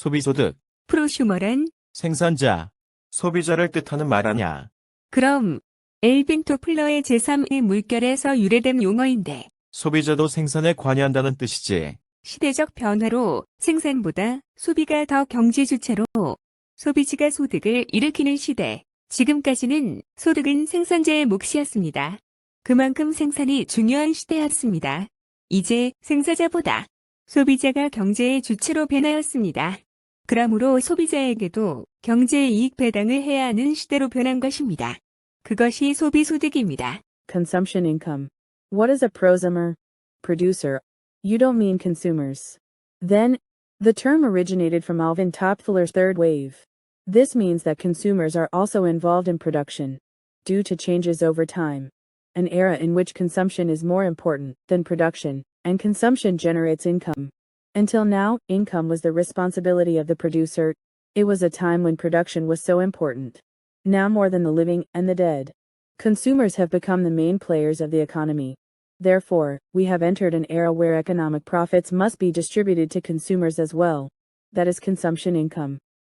소비소득, 프로슈머란 생산자, 소비자를 뜻하는 말 아냐. 그럼 엘빈 토플러의 제3의 물결에서 유래된 용어인데 소비자도 생산에 관여한다는 뜻이지. 시대적 변화로 생산보다 소비가 더 경제 주체로 소비지가 소득을 일으키는 시대. 지금까지는 소득은 생산자의 몫이었습니다. 그만큼 생산이 중요한 시대였습니다. 이제 생산자보다 소비자가 경제의 주체로 변하였습니다. 그러므로 소비자에게도 경제의 이익 배당을 해야 하는 시대로 변한 것입니다. 그것이 소비소득입니다. Consumption income. What is a prosumer? Producer. You don't mean consumers. Then, the term originated from Alvin Toffler's third wave. This means that consumers are also involved in production. Due to changes over time. An era in which consumption is more important than production, and consumption generates income. Until now, income was the responsibility of the producer. It was a time when production was so important. Now more than the living and the dead. Consumers have become the main players of the economy. Therefore, we have entered an era where economic profits must be distributed to consumers as well. That is consumption income.